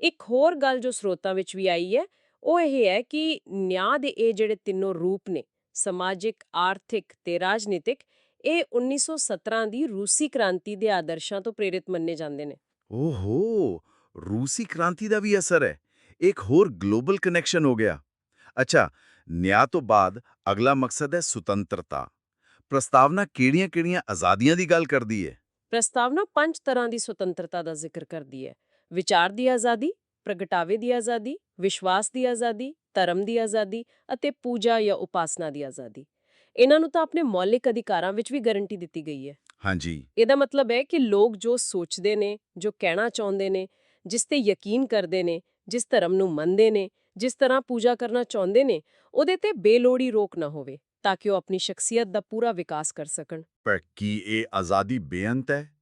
ਇੱਕ ਹੋਰ ਗੱਲ ਜੋ ਸਰੋਤਾਂ ਵਿੱਚ ਵੀ ਆਈ ਹੈ, ਉਹ ਇਹ ਹੈ ਕਿ ਨਿਆਂ ਦੇ ਇਹ ਜਿਹੜੇ ਤਿੰਨੋਂ ਰੂਪ ਨੇ, ਸਮਾਜਿਕ, ਆਰਥਿਕ ਤੇ ਰਾਜਨੀਤਿਕ, ਇਹ 1917 ਦੀ ਰੂਸੀ ਕ੍ਰਾਂਤੀ ਦੇ ਆਦਰਸ਼ਾਂ ਤੋਂ ਪ੍ਰੇਰਿਤ ਮੰਨੇ ਜਾਂਦੇ ਨੇ। ਓਹੋ! ਰੂਸੀ ਕ੍ਰਾਂਤੀ ਦਾ ਵੀ ਅਸਰ ਹੈ। ਇੱਕ ਹੋਰ ਗਲੋਬਲ ਕਨੈਕਸ਼ਨ ਹੋ ਗਿਆ। ਅੱਛਾ, ਨਿਆਂ ਤੋਂ ਬਾਅਦ ਅਗਲਾ ਮਕਸਦ ਹੈ ਸੁਤੰਤਰਤਾ। ਪ੍ਰਸਤਾਵਨਾ ਕਿਹੜੀਆਂ-ਕਿਹੜੀਆਂ ਆਜ਼ਾਦੀਆਂ ਦੀ ਗੱਲ ਕਰਦੀ ਹੈ? ਪ੍ਰਸਤਾਵਨਾ ਪੰਜ ਤਰ੍ਹਾਂ ਦੀ ਸੁਤੰਤਰਤਾ ਦਾ ਜ਼ਿਕਰ ਕਰਦੀ ਹੈ। ਵਿਚਾਰ ਦੀ ਆਜ਼ਾਦੀ ਪ੍ਰਗਟਾਵੇ ਦੀ ਆਜ਼ਾਦੀ ਵਿਸ਼ਵਾਸ ਦੀ ਆਜ਼ਾਦੀ ਧਰਮ ਦੀ ਆਜ਼ਾਦੀ ਅਤੇ ਪੂਜਾ ਜਾਂ ਉਪਾਸਨਾ ਦੀ ਆਜ਼ਾਦੀ। ਇਹਨਾਂ ਨੂੰ ਤਾਂ ਆਪਣੇ ਮੌਲਿਕ ਅਧਿਕਾਰਾਂ ਵਿੱਚ ਵੀ ਗਾਰੰਟੀ ਦਿੱਤੀ ਗਈ ਹੈ। ਹਾਂਜੀ। ਇਹਦਾ ਮਤਲਬ ਹੈ ਕਿ ਲੋਕ ਜੋ ਸੋਚਦੇ ਨੇ ਜੋ ਕਹਿਣਾ ਚਾਹੁੰਦੇ ਨੇ ਜਿਸ ਤੇ ਯਕੀਨ ਕਰਦੇ ਨੇ ਜਿਸ ਧਰਮ ਨੂੰ ਮੰਨਦੇ ਨੇ ਜਿਸ ਤਰ੍ਹਾਂ ਪੂਜਾ ਕਰਨਾ ਚਾਹੁੰਦੇ ਨੇ ਉਹਦੇ ਤੇ ਬੇਲੋੜੀ ਰੋਕ ਨਾ ਹੋਵੇ। ਤਾਂ ਕਿ ਉਹ ਆਪਣੀ ਸ਼ਖਸੀਅਤ ਦਾ ਪੂਰਾ ਵਿਕਾਸ ਕਰ ਸਕਣ। ਪਰ ਕੀ ਇਹ ਆਜ਼ਾਦੀ ਬੇਅੰਤ ਹੈ?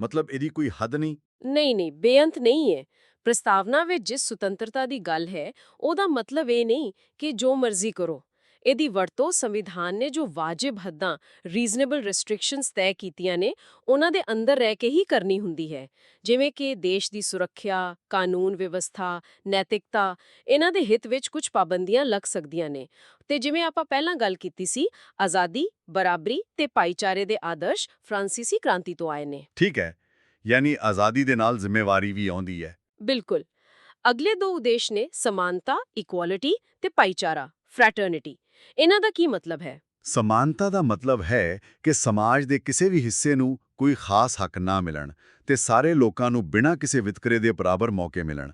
ਮਤਲਬ ਇਹਦੀ ਕੋਈ ਹੱਦ ਨਹੀਂ? ਨਹੀਂ ਨਹੀਂ ਬੇਅੰਤ ਨਹੀਂ ਹੈ। ਪ੍ਰਸਤਾਵਨਾ ਵਿੱਚ ਜਿਸ ਸੁਤੰਤਰਤਾ ਦੀ ਗੱਲ ਹੈ ਉਹਦਾ ਮਤਲਬ ਇਹ ਨਹੀਂ ਕਿ ਜੋ ਮਰਜ਼ੀ ਕਰੋ। ਇਹਦੀ ਵਰਤੋਂ ਸੰਵਿਧਾਨ ਨੇ ਜੋ ਵਾਜਿਬ ਹੱਦਾਂ ਰੀਜ਼ਨੇਬਲ ਰੈਸਟ੍ਰਿਕਸ਼ਨਸ ਤੈਅ ਕੀਤੀਆਂ ਨੇ ਉਹਨਾਂ ਦੇ ਅੰਦਰ ਰਹਿ ਕੇ ਹੀ ਕਰਨੀ ਹੁੰਦੀ ਹੈ। ਜਿਵੇਂ ਕਿ ਦੇਸ਼ ਦੀ ਸੁਰੱਖਿਆ ਕਾਨੂੰਨ ਵਿਵਸਥਾ ਨੈਤਿਕਤਾ ਇਹਨਾਂ ਦੇ ਹਿੱਤ ਵਿੱਚ ਕੁਝ ਪਾਬੰਦੀਆਂ ਲੱਗ ਸਕਦੀਆਂ ਨੇ। ਤੇ ਜਿਵੇਂ ਆਪਾਂ ਪਹਿਲਾਂ ਗੱਲ ਕੀਤੀ ਸੀ ਆਜ਼ਾਦੀ ਬਰਾਬਰੀ ਤੇ ਭਾਈਚਾਰੇ ਦੇ ਆਦਰਸ਼ ਫ੍ਰਾਂਸੀਸੀ ਕ੍ਰਾਂਤੀ ਤੋਂ ਆਏ ਨੇ। ਠੀਕ ਹੈ ਯਾਨੀ ਆਜ਼ਾਦੀ ਦੇ ਨਾਲ ਜ਼ਿੰਮੇਵਾਰੀ ਵੀ ਆਉਂਦੀ ਹੈ। ਬਿਲਕੁਲ। ਅਗਲੇ ਦੋ ਉਦੇਸ਼ ਨੇ ਸਮਾਨਤਾ ਇਕੁਐਲਿਟੀ ਤੇ ਭਾਈਚਾਰਾ ਫ੍ਰੈਟਰਨਿਟੀ ਇਹਨਾਂ ਦਾ ਕੀ ਮਤਲਬ ਹੈ? ਸਮਾਨਤਾ ਦਾ ਮਤਲਬ ਹੈ ਕਿ ਸਮਾਜ ਦੇ ਕਿਸੇ ਵੀ ਹਿੱਸੇ ਨੂੰ ਕੋਈ ਖਾਸ ਹੱਕ ਨਾ ਮਿਲਣ ਤੇ ਸਾਰੇ ਲੋਕਾਂ ਨੂੰ ਬਿਨਾਂ ਕਿਸੇ ਵਿਤਕਰੇ ਦੇ ਬਰਾਬਰ ਮੌਕੇ ਮਿਲਣ।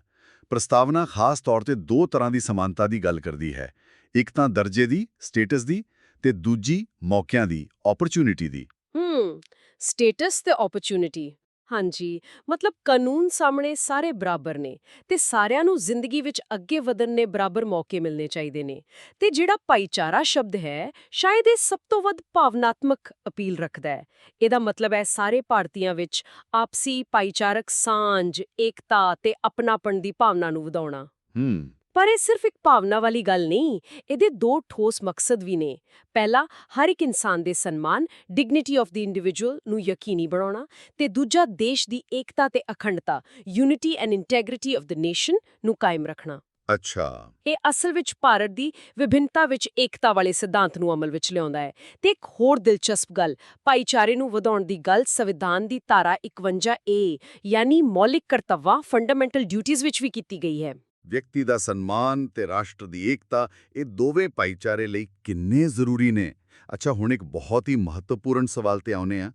ਪ੍ਰਸਤਾਵਨਾ ਖਾਸ ਤੌਰ ਤੇ ਦੋ ਤਰ੍ਹਾਂ ਦੀ ਸਮਾਨਤਾ ਦੀ ਗੱਲ ਕਰਦੀ ਹੈ। ਇੱਕ ਤਾਂ ਦਰਜੇ ਦੀ ਸਟੇਟਸ ਦੀ ਤੇ ਦੂਜੀ ਮੌਕਿਆਂ ਦੀ ਓਪਰਚੁਨਿਟੀ ਦੀ। ਹੂੰ ਸਟੇਟਸ ਤੇ ਓਪਰਚੁਨਿਟੀ ਹਾਂਜੀ, ਮਤਲਬ ਕਾਨੂੰਨ ਸਾਹਮਣੇ ਸਾਰੇ ਬਰਾਬਰ ਨੇ ਤੇ ਸਾਰਿਆਂ ਨੂੰ ਜ਼ਿੰਦਗੀ ਵਿੱਚ ਅੱਗੇ ਵਧਣ ਨੇ ਬਰਾਬਰ ਮੌਕੇ ਮਿਲਨੇ ਚਾਹੀਦੇ ਨੇ। ਤੇ ਜਿਹੜਾ ਭਾਈਚਾਰਾ ਸ਼ਬਦ ਹੈ, ਸ਼ਾਇਦ ਇਹ ਸਭ ਤੋਂ ਵੱਧ ਭਾਵਨਾਤਮਕ ਅਪੀਲ ਰੱਖਦਾ ਹੈ। ਇਹਦਾ ਮਤਲਬ ਹੈ ਸਾਰੇ ਭਾਰਤੀਆਂ ਵਿੱਚ ਆਪਸੀ ਭਾਈਚਾਰਕ ਸਾਂਝ, ਏਕਤਾ ਤੇ ਅਪਣਾਪਣ ਦੀ ਭਾਵਨਾ ਨੂੰ ਵਧਾਉਣਾ। ਹੂੰ। ਪਰ ਇਹ ਸਿਰਫ ਇੱਕ ਭਾਵਨਾ ਵਾਲੀ ਗੱਲ ਨਹੀਂ ਇਹਦੇ ਦੋ ਠੋਸ ਮਕਸਦ ਵੀ ਨੇ। ਪਹਿਲਾ ਹਰ ਇੱਕ ਇਨਸਾਨ ਦੇ ਸਨਮਾਨ ਡਿਗਨਿਟੀ ਆਫ ਦੀ ਇੰਡੀਵਿਜੂਅਲ ਨੂੰ ਯਕੀਨੀ ਬਣਾਉਣਾ ਤੇ ਦੂਜਾ ਦੇਸ਼ ਦੀ ਏਕਤਾ ਤੇ ਅਖੰਡਤਾ unity and integrity of the nation ਨੂੰ ਕਾਇਮ ਰੱਖਣਾ। ਅੱਛਾ। ਇਹ ਅਸਲ ਵਿੱਚ ਭਾਰਤ ਦੀ ਵਿਭਿੰਨਤਾ ਵਿੱਚ ਏਕਤਾ ਵਾਲੇ ਸਿਧਾਂਤ ਨੂੰ ਅਮਲ ਵਿੱਚ ਲਿਆਉਂਦਾ ਹੈ ਤੇ ਇੱਕ ਹੋਰ ਦਿਲਚਸਪ ਗੱਲ ਭਾਈਚਾਰੇ ਨੂੰ ਵਧਾਉਣ ਦੀ ਗੱਲ ਸੰਵਿਧਾਨ ਦੀ ਧਾਰਾ 51A ਯਾਨੀ ਮੌਲਿਕ ਕਰਤੱਵਾਂ ਫੰਡਾਮੈਂਟਲ ਡਿਊਟੀਆਂ ਵਿੱਚ ਵੀ ਕੀਤੀ ਗਈ ਹੈ। ਵਿਅਕਤੀ ਦਾ ਸਨਮਾਨ ਤੇ ਰਾਸ਼ਟਰ ਦੀ ਏਕਤਾ, ਇਹ ਦੋਵੇਂ ਭਾਈਚਾਰੇ ਲਈ ਕਿੰਨੇ ਜ਼ਰੂਰੀ ਨੇ? ਅੱਛਾ, ਹੁਣ ਇੱਕ ਬਹੁਤ ਹੀ ਮਹੱਤਵਪੂਰਨ ਸਵਾਲ ਤੇ ਆਉਨੇ ਆ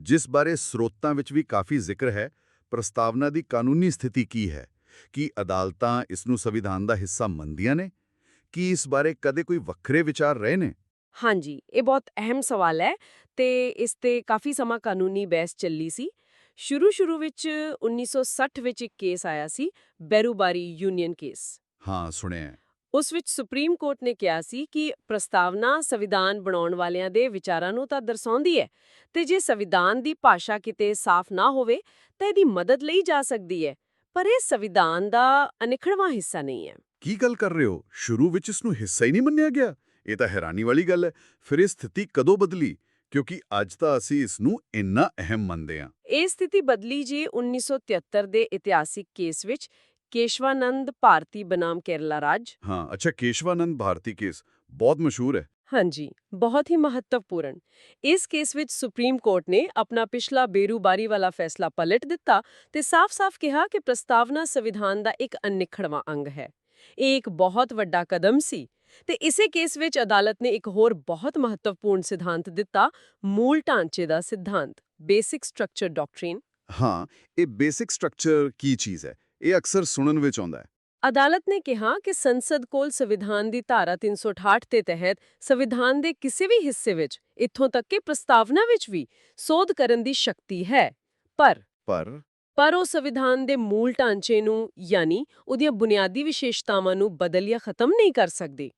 ਜਿਸ ਬਾਰੇ ਸਰੋਤਾਂ ਵਿੱਚ ਵੀ ਕਾਫੀ ਜ਼ਿਕਰ ਹੈ। ਪ੍ਰਸਤਾਵਨਾ ਦੀ ਕਾਨੂੰਨੀ ਸਥਿਤੀ ਕੀ ਹੈ? ਕੀ ਅਦਾਲਤਾਂ ਇਸ ਨੂੰ ਸੰਵਿਧਾਨ ਦਾ ਹਿੱਸਾ ਮੰਨਦੀਆਂ ਨੇ? ਕੀ ਇਸ ਬਾਰੇ ਕਦੇ ਕੋਈ ਵੱਖਰੇ ਵਿਚਾਰ ਰਹੇ ਨੇ? ਹਾਂਜੀ, ਇਹ ਬਹੁਤ ਅਹਿਮ ਸਵਾਲ ਹੈ ਤੇ ਇਸ ਤੇ ਕਾਫੀ ਸਮਾਂ ਕਾਨੂੰਨੀ ਬਹਿਸ ਚੱਲੀ ਸੀ। ਸ਼ੁਰੂ ਸ਼ੁਰੂ ਵਿੱਚ 1960 ਵਿੱਚ ਇੱਕ ਕੇਸ ਆਇਆ ਸੀ ਬੈਰੂਬਾਰੀ ਯੂਨੀਅਨ ਕੇਸ। ਹਾਂ ਸੁਣਿਆ। ਉਸ ਵਿੱਚ ਸੁਪਰੀਮ ਕੋਰਟ ਨੇ ਕਿਹਾ ਸੀ ਕਿ ਪ੍ਰਸਤਾਵਨਾ ਸੰਵਿਧਾਨ ਬਣਾਉਣ ਵਾਲਿਆਂ ਦੇ ਵਿਚਾਰਾਂ ਨੂੰ ਤਾਂ ਦਰਸਾਉਂਦੀ ਹੈ ਤੇ ਜੇ ਸੰਵਿਧਾਨ ਦੀ ਭਾਸ਼ਾ ਕਿਤੇ ਸਾਫ਼ ਨਾ ਹੋਵੇ ਤਾਂ ਇਹਦੀ ਮਦਦ ਲਈ ਜਾ ਸਕਦੀ ਹੈ ਪਰ ਇਹ ਸੰਵਿਧਾਨ ਦਾ ਅਨਿਖੜਵਾਂ ਹਿੱਸਾ ਨਹੀਂ ਹੈ। ਕੀ ਗੱਲ ਕਰ ਰਹੇ ਹੋ? ਸ਼ੁਰੂ ਵਿੱਚ ਇਸ ਨੂੰ ਹਿੱਸਾ ਹੀ ਨਹੀਂ ਮੰਨਿਆ ਗਿਆ? ਇਹ ਤਾਂ ਹੈਰਾਨੀ ਵਾਲੀ ਗੱਲ ਹੈ। ਫਿਰ ਇਹ ਸਥਿਤੀ ਕਦੋਂ ਬਦਲੀ? ਕਿਉਂਕਿ ਅੱਜ ਤਾਂ ਅਸੀਂ ਇਸ ਨੂੰ ਇੰਨਾ ਅਹਿਮ ਮੰਨਦੇ ਹਾਂ। ਇਹ ਸਥਿਤੀ ਬਦਲੀ ਜੀ 1973 ਦੇ ਇਤਿਹਾਸਿਕ ਕੇਸ ਵਿੱਚ ਕੇਸ਼ਵਾਨੰਦ ਭਾਰਤੀ ਬਨਾਮ ਕੇਰਲਾ ਰਾਜ। ਹਾਂ ਅੱਛਾ ਕੇਸ਼ਵਾਨੰਦ ਭਾਰਤੀ ਕੇਸ। ਬਹੁਤ ਮਸ਼ਹੂਰ ਹੈ। ਹਾਂਜੀ ਬਹੁਤ ਹੀ ਮਹੱਤਵਪੂਰਨ। ਇਸ ਕੇਸ ਵਿੱਚ ਸੁਪਰੀਮ ਕੋਰਟ ਨੇ ਆਪਣਾ ਪਿਛਲਾ ਬੇਰੂਬਾਰੀ ਵਾਲਾ ਫੈਸਲਾ ਪਲਟ ਦਿੱਤਾ ਤੇ ਸਾਫ਼-ਸਾਫ਼ ਕਿਹਾ ਕਿ ਪ੍ਰਸਤਾਵਨਾ ਸੰਵਿਧਾਨ ਦਾ ਇੱਕ ਅਨਿੱਖੜਵਾਂ ਅੰਗ ਹੈ। ਇਹ ਇੱਕ ਬਹੁਤ ਵੱਡਾ ਕਦਮ ਸੀ। ਤੇ ਇਸੇ ਕੇਸ ਵਿੱਚ ਅਦਾਲਤ ਨੇ ਇੱਕ ਹੋਰ ਬਹੁਤ ਮਹੱਤਵਪੂਰਨ ਸਿਧਾਂਤ ਦਿੱਤਾ ਮੂਲ ਢਾਂਚੇ ਦਾ ਸਿਧਾਂਤ ਬੇਸਿਕ ਸਟਰਕਚਰ ਡਾਕਟ੍ਰੀਨ। ਹਾਂ ਇਹ ਬੇਸਿਕ ਸਟਰਕਚਰ ਕੀ ਚੀਜ਼ ਹੈ? ਇਹ ਅਕਸਰ ਸੁਣਨ ਵਿੱਚ ਆਉਂਦਾ ਹੈ। ਅਦਾਲਤ ਨੇ ਕਿਹਾ ਕਿ ਸੰਸਦ ਕੋਲ ਸੰਵਿਧਾਨ ਦੀ ਧਾਰਾ 368 ਦੇ ਤਹਿਤ ਸੰਵਿਧਾਨ ਦੇ ਕਿਸੇ ਵੀ ਹਿੱਸੇ ਵਿੱਚ ਇੱਥੋਂ ਤੱਕ ਕਿ ਪ੍ਰਸਤਾਵਨਾ ਵਿੱਚ ਵੀ ਸੋਧ ਕਰਨ ਦੀ ਸ਼ਕਤੀ ਹੈ। ਪਰ ਪਰ ਪਰ ਉਹ ਸੰਵਿਧਾਨ ਦੇ ਮੂਲ ਢਾਂਚੇ ਨੂੰ ਯਾਨੀ ਉਹਦੀਆਂ ਬੁਨਿਆਦੀ ਵਿਸ਼ੇਸ਼ਤਾਵਾਂ ਨੂੰ ਬਦਲ ਜਾਂ ਖਤਮ ਨਹੀਂ ਕਰ ਸਕਦੀ।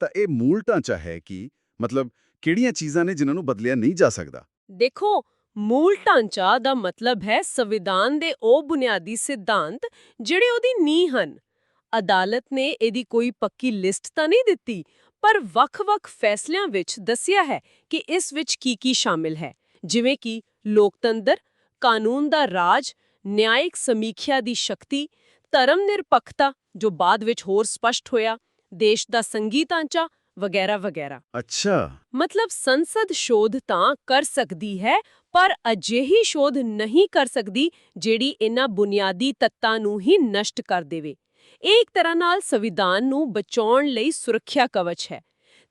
ਤਾਂ ਇਹ ਮੂਲ ਢਾਂਚਾ ਹੈ ਕਿ ਮਤਲਬ ਕਿਹੜੀਆਂ ਚੀਜ਼ਾਂ ਨੇ ਜਿਨ੍ਹਾਂ ਨੂੰ ਬਦਲਿਆ ਨਹੀਂ ਜਾ ਸਕਦਾ? ਦੇਖੋ ਮੂਲ ਢਾਂਚਾ ਦਾ ਮਤਲਬ ਹੈ ਸੰਵਿਧਾਨ ਦੇ ਉਹ ਬੁਨਿਆਦੀ ਸਿਧਾਂਤ ਜਿਹੜੇ ਉਹਦੀ ਨੀਂਹ ਹਨ। ਅਦਾਲਤ ਨੇ ਇਹਦੀ ਕੋਈ ਪੱਕੀ ਲਿਸਟ ਤਾਂ ਨਹੀਂ ਦਿੱਤੀ ਪਰ ਵੱਖ-ਵੱਖ ਫੈਸਲਿਆਂ ਵਿੱਚ ਦੱਸਿਆ ਹੈ ਕਿ ਇਸ ਵਿੱਚ ਕੀ-ਕੀ ਸ਼ਾਮਿਲ ਹੈ। ਜਿਵੇਂ ਕਿ ਲੋਕਤੰਤਰ ਕਾਨੂੰਨ ਦਾ ਰਾਜ ਨਿਆਇਕ ਸਮੀਖਿਆ ਦੀ ਸ਼ਕਤੀ ਧਰਮ ਨਿਰਪੱਖਤਾ ਜੋ ਬਾਅਦ ਵਿੱਚ ਹੋਰ ਸਪਸ਼ਟ ਹੋਇਆ ਦੇਸ਼ ਦਾ ਸੰਗੀ ਢਾਂਚਾ ਵਗੈਰਾ ਵਗੈਰਾ। ਅੱਛਾ। ਮਤਲਬ ਸੰਸਦ ਸ਼ੋਧ ਤਾਂ ਕਰ ਸਕਦੀ ਹੈ ਪਰ ਅਜਿਹੀ ਸ਼ੋਧ ਨਹੀਂ ਕਰ ਸਕਦੀ ਜਿਹੜੀ ਇਹਨਾਂ ਬੁਨਿਆਦੀ ਤੱਤਾਂ ਨੂੰ ਹੀ ਨਸ਼ਟ ਕਰ ਦੇਵੇ। ਇਹ ਇੱਕ ਤਰ੍ਹਾਂ ਨਾਲ ਸੰਵਿਧਾਨ ਨੂੰ ਬਚਾਉਣ ਲਈ ਸੁਰੱਖਿਆ ਕਵਚ ਹੈ।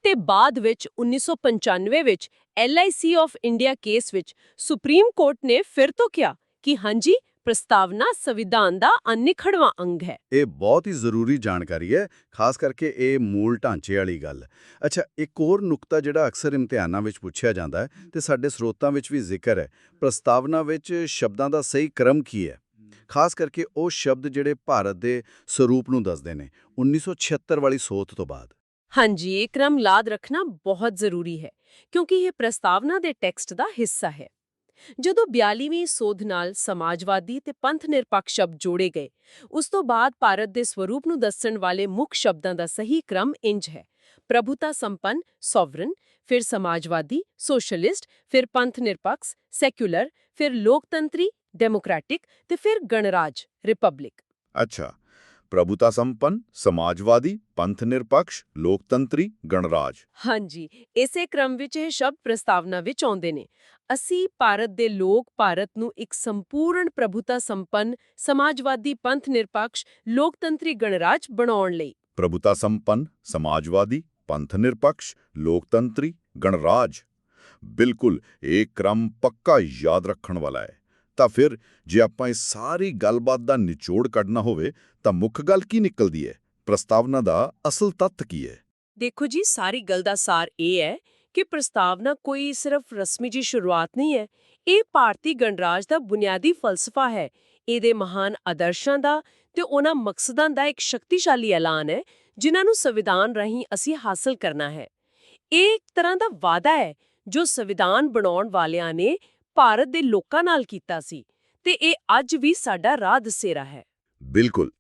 ਤੇ ਬਾਅਦ ਵਿੱਚ 1995 ਵਿੱਚ LIC ਆਫ ਇੰਡੀਆ ਕੇਸ ਵਿੱਚ ਸੁਪਰੀਮ ਕੋਰਟ ਨੇ ਫਿਰ ਤੋਂ ਕਿਹਾ ਕਿ ਹਾਂਜੀ ਪ੍ਰਸਤਾਵਨਾ ਸੰਵਿਧਾਨ ਦਾ ਅਨਿਖੜਵਾਂ ਅੰਗ ਹੈ। ਇਹ ਬਹੁਤ ਹੀ ਜ਼ਰੂਰੀ ਜਾਣਕਾਰੀ ਹੈ ਖਾਸ ਕਰਕੇ ਇਹ ਮੂਲ ਢਾਂਚੇ ਵਾਲੀ ਗੱਲ। ਅੱਛਾ ਇੱਕ ਹੋਰ ਨੁਕਤਾ ਜਿਹੜਾ ਅਕਸਰ ਇਮਤਿਹਾਨਾਂ ਵਿੱਚ ਪੁੱਛਿਆ ਜਾਂਦਾ ਹੈ ਤੇ ਸਾਡੇ ਸਰੋਤਾਂ ਵਿੱਚ ਵੀ ਜ਼ਿਕਰ ਹੈ ਪ੍ਰਸਤਾਵਨਾ ਵਿੱਚ ਸ਼ਬਦਾਂ ਦਾ ਸਹੀ ਕ੍ਰਮ ਕੀ ਹੈ? ਖਾਸ ਕਰਕੇ ਉਹ ਸ਼ਬਦ ਜਿਹੜੇ ਭਾਰਤ ਦੇ ਸਰੂਪ ਨੂੰ ਦੱਸਦੇ ਨੇ 1976 ਵਾਲੀ ਸੋਧ ਤੋਂ ਬਾਅਦ। ਹਾਂਜੀ ਇਹ ਕ੍ਰਮ ਯਾਦ ਰੱਖਣਾ ਬਹੁਤ ਜ਼ਰੂਰੀ ਹੈ ਕਿਉਂਕਿ ਇਹ ਪ੍ਰਸਤਾਵਨਾ ਦੇ ਟੈਕਸਟ ਦਾ ਹਿੱਸਾ ਹੈ। ਜਦੋਂ 42ਵੀਂ ਸੋਧ ਨਾਲ ਸਮਾਜਵਾਦੀ ਤੇ ਪੰਥ ਨਿਰਪੱਖ ਸ਼ਬਦ ਜੋੜੇ ਗਏ, ਉਸ ਤੋਂ ਬਾਅਦ ਭਾਰਤ ਦੇ ਸਵਰੂਪ ਨੂੰ ਦੱਸਣ ਵਾਲੇ ਮੁੱਖ ਸ਼ਬਦਾਂ ਦਾ ਸਹੀ ਕ੍ਰਮ ਇੰਜ ਹੈ, ਪ੍ਰਭੂਤਾ ਸੰਪੰਨ, ਸੋਵਰਨ, ਫਿਰ ਸਮਾਜਵਾਦੀ, ਸੋਸ਼ਲਿਸਟ, ਫਿਰ ਪੰਥ ਨਿਰਪੱਖ, ਸੈਕੂਲਰ, ਫਿਰ ਲੋਕਤੰਤਰੀ, ਡੈਮੋਕ੍ਰੈਟਿਕ ਤੇ ਫਿਰ ਗਣਰਾਜ, ਰਿਪਬਲਿਕ। ਅੱਛਾ। ਪ੍ਰਭੂਤਾ ਸੰਪੰਨ ਸਮਾਜਵਾਦੀ ਪੰਥ ਨਿਰਪੱਖ ਲੋਕਤੰਤਰੀ ਗਣਰਾਜ। ਹਾਂਜੀ ਇਸੇ ਕ੍ਰਮ ਵਿੱਚ ਇਹ ਸ਼ਬਦ ਪ੍ਰਸਤਾਵਨਾ ਵਿੱਚ ਆਉਂਦੇ ਨੇ। ਅਸੀਂ ਭਾਰਤ ਦੇ ਲੋਕ ਭਾਰਤ ਨੂੰ ਇੱਕ ਸੰਪੂਰਨ ਪ੍ਰਭੂਤਾ ਸੰਪੰਨ ਸਮਾਜਵਾਦੀ ਪੰਥ ਨਿਰਪੱਖ ਲੋਕਤੰਤਰੀ ਗਣਰਾਜ ਬਣਾਉਣ ਲਈ। ਪ੍ਰਭੂਤਾ ਸੰਪੰਨ ਸਮਾਜਵਾਦੀ ਪੰਥ ਨਿਰਪੱਖ ਲੋਕਤੰਤਰੀ ਗਣਰਾਜ। ਬਿਲਕੁਲ ਇਹ ਕ੍ਰਮ ਪੱਕਾ ਯਾਦ ਰੱਖਣ ਵਾਲਾ ਹੈ। ਤਾਂ ਫਿਰ ਜੇ ਆਪਾਂ ਇਸ ਸਾਰੀ ਗੱਲਬਾਤ ਦਾ ਨਿਚੋੜ ਕੱਢਣਾ ਹੋਵੇ, ਤਾਂ ਮੁੱਖ ਗੱਲ ਕੀ ਨਿਕਲਦੀ ਹੈ? ਪ੍ਰਸਤਾਵਨਾ ਦਾ ਅਸਲ ਤੱਤ ਕੀ ਹੈ? ਦੇਖੋ ਜੀ, ਸਾਰੀ ਗੱਲ ਦਾ ਸਾਰ ਇਹ ਹੈ ਕਿ ਪ੍ਰਸਤਾਵਨਾ ਕੋਈ ਸਿਰਫ ਰਸਮੀ ਜੀ ਸ਼ੁਰੂਆਤ ਨਹੀਂ ਹੈ। ਇਹ ਭਾਰਤੀ ਗਣਰਾਜ ਦਾ ਬੁਨਿਆਦੀ ਫਲਸਫਾ ਹੈ। ਇਹਦੇ ਮਹਾਨ ਆਦਰਸ਼ਾਂ ਦਾ ਤੇ ਉਹਨਾਂ ਮਕਸਦਾਂ ਦਾ ਇੱਕ ਸ਼ਕਤੀਸ਼ਾਲੀ ਐਲਾਨ ਹੈ, ਜਿਨ੍ਹਾਂ ਨੂੰ ਸੰਵਿਧਾਨ ਰਾਹੀਂ ਅਸੀਂ ਹਾਸਲ ਕਰਨਾ ਹੈ। ਇਹ ਇੱਕ ਤਰ੍ਹਾਂ ਦਾ ਵਾਅਦਾ ਹੈ ਜੋ ਸੰਵਿਧਾਨ ਬਣਾਉਣ ਵਾਲਿਆਂ ਨੇ ਭਾਰਤ ਦੇ ਲੋਕਾਂ ਨਾਲ ਕੀਤਾ ਸੀ ਤੇ ਇਹ ਅੱਜ ਵੀ ਸਾਡਾ ਰਾਹ ਦਸੇਰਾ ਹੈ। ਬਿਲਕੁਲ।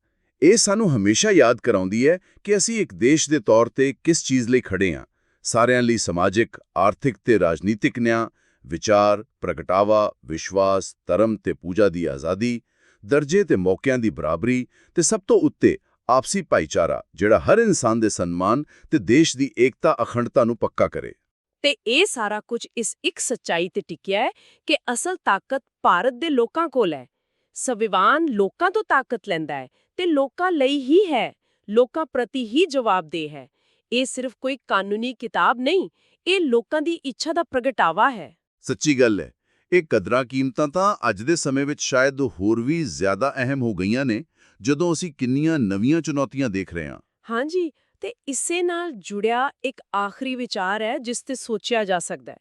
ਇਹ ਸਾਨੂੰ ਹਮੇਸ਼ਾ ਯਾਦ ਕਰਾਉਂਦੀ ਹੈ ਕਿ ਅਸੀਂ ਇੱਕ ਦੇਸ਼ ਦੇ ਤੌਰ ਤੇ ਕਿਸ ਚੀਜ਼ ਲਈ ਖੜੇ ਹਾਂ। ਸਾਰਿਆਂ ਲਈ ਸਮਾਜਿਕ, ਆਰਥਿਕ ਤੇ ਰਾਜਨੀਤਿਕ ਨਿਆਂ, ਵਿਚਾਰ, ਪ੍ਰਗਟਾਵਾ, ਵਿਸ਼ਵਾਸ, ਧਰਮ ਤੇ ਪੂਜਾ ਦੀ ਆਜ਼ਾਦੀ, ਦਰਜੇ ਤੇ ਮੌਕਿਆਂ ਦੀ ਬਰਾਬਰੀ ਤੇ ਸਭ ਤੋਂ ਉੱਤੇ ਆਪਸੀ ਭਾਈਚਾਰਾ ਜਿਹੜਾ ਹਰ ਇਨਸਾਨ ਦੇ ਸਨਮਾਨ ਤੇ ਦੇਸ਼ ਦੀ ਏਕਤਾ, ਅਖੰਡਤਾ ਨੂੰ ਪੱਕਾ ਕਰੇ। ਤੇ ਇਹ ਸਾਰਾ ਕੁਝ ਇਸ ਇੱਕ ਸੱਚਾਈ ਤੇ ਟਿਕਿਆ ਹੈ ਕਿ ਅਸਲ ਤਾਕਤ ਭਾਰਤ ਦੇ ਲੋਕਾਂ ਕੋਲ ਹੈ। ਸੰਵਿਧਾਨ ਲੋਕਾਂ ਤੋਂ ਤਾਕਤ ਲੈਂਦਾ ਹੈ ਤੇ ਲੋਕਾਂ ਲਈ ਹੀ ਹੈ। ਲੋਕਾਂ ਪ੍ਰਤੀ ਹੀ ਜਵਾਬਦੇਹ ਹੈ। ਇਹ ਸਿਰਫ ਕੋਈ ਕਾਨੂੰਨੀ ਕਿਤਾਬ ਨਹੀਂ ਇਹ ਲੋਕਾਂ ਦੀ ਇੱਛਾ ਦਾ ਪ੍ਰਗਟਾਵਾ ਹੈ। ਸੱਚੀ ਗੱਲ ਹੈ ਇਹ ਕਦਰਾਂ ਕੀਮਤਾਂ ਤਾਂ ਅੱਜ ਦੇ ਸਮੇਂ ਵਿੱਚ ਸ਼ਾਇਦ ਹੋਰ ਵੀ ਜ਼ਿਆਦਾ ਅਹਿਮ ਹੋ ਗਈਆਂ ਨੇ ਜਦੋਂ ਅਸੀਂ ਕਿੰਨੀਆਂ ਨਵੀਆਂ ਚੁਣੌਤੀਆਂ ਦੇਖ ਰਹੇ ਹਾਂ। ਹਾਂਜੀ ਤੇ ਇਸੇ ਨਾਲ ਜੁੜਿਆ ਇੱਕ ਆਖਰੀ ਵਿਚਾਰ ਹੈ ਜਿਸ ਤੇ ਸੋਚਿਆ ਜਾ ਸਕਦਾ ਹੈ।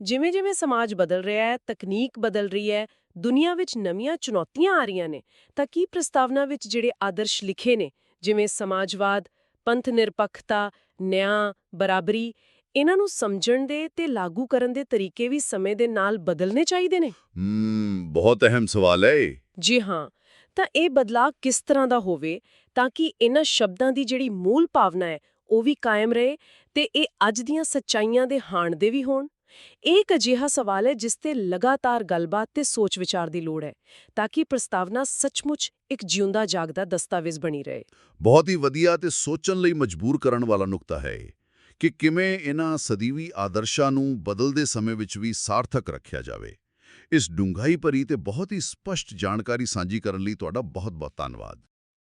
ਜਿਵੇਂ ਜਿਵੇਂ ਸਮਾਜ ਬਦਲ ਰਿਹਾ ਹੈ ਤਕਨੀਕ ਬਦਲ ਰਹੀ ਹੈ ਦੁਨੀਆ ਵਿੱਚ ਨਵੀਆਂ ਚੁਣੌਤੀਆਂ ਆ ਰਹੀਆਂ ਨੇ ਤਾਂ ਕੀ ਪ੍ਰਸਤਾਵਨਾ ਵਿੱਚ ਜਿਹੜੇ ਆਦਰਸ਼ ਲਿਖੇ ਨੇ ਜਿਵੇਂ ਸਮਾਜਵਾਦ ਪੰਥ ਨਿਰਪੱਖਤਾ ਨਿਆਂ ਬਰਾਬਰੀ ਇਹਨਾਂ ਨੂੰ ਸਮਝਣ ਦੇ ਤੇ ਲਾਗੂ ਕਰਨ ਦੇ ਤਰੀਕੇ ਵੀ ਸਮੇਂ ਦੇ ਨਾਲ ਬਦਲਨੇ ਚਾਹੀਦੇ ਨੇ? ਹਮ ਬਹੁਤ ਅਹਿਮ ਸਵਾਲ ਹੈ ਜੀ ਹਾਂ ਤਾਂ ਇਹ ਬਦਲਾਅ ਕਿਸ ਤਰ੍ਹਾਂ ਦਾ ਹੋਵੇ ਤਾਂ ਕਿ ਇਹਨਾਂ ਸ਼ਬਦਾਂ ਦੀ ਜਿਹੜੀ ਮੂਲ ਭਾਵਨਾ ਹੈ, ਉਹ ਵੀ ਕਾਇਮ ਰਹੇ ਤੇ ਇਹ ਅੱਜ ਦੀਆਂ ਸੱਚਾਈਆਂ ਦੇ ਹਾਣ ਦੇ ਵੀ ਹੋਣ। ਇਹ ਇੱਕ ਅਜਿਹਾ ਸਵਾਲ ਹੈ ਜਿਸ ਤੇ ਲਗਾਤਾਰ ਗੱਲਬਾਤ ਤੇ ਸੋਚ ਵਿਚਾਰ ਦੀ ਲੋੜ ਹੈ, ਤਾਂ ਕਿ ਪ੍ਰਸਤਾਵਨਾ ਸੱਚਮੁੱਚ ਇੱਕ ਜਿਉਂਦਾ ਜਾਗਦਾ ਦਸਤਾਵੇਜ਼ ਬਣੀ ਰਹੇ। ਬਹੁਤ ਹੀ ਵਧੀਆ ਤੇ ਸੋਚਣ ਲਈ ਮਜਬੂਰ ਕਰਨ ਵਾਲਾ ਨੁਕਤਾ ਹੈ ਇਹ, ਕਿ ਕਿਵੇਂ ਇਹਨਾਂ ਸਦੀਵੀ ਆਦਰਸ਼ਾਂ ਨੂੰ ਬਦਲਦੇ ਸਮੇਂ ਵਿੱਚ ਵੀ ਸਾਰਥਕ ਰੱਖਿਆ ਜਾਵੇ। ਇਸ ਡੂੰਘਾਈ ਭਰੀ ਤੇ ਬਹੁਤ ਹੀ ਸਪਸ਼ਟ ਜਾਣਕਾਰੀ ਸਾਂਝੀ ਕਰਨ ਲਈ ਤੁਹਾਡਾ ਬਹੁਤ-ਬਹੁਤ ਧੰਨਵਾਦ।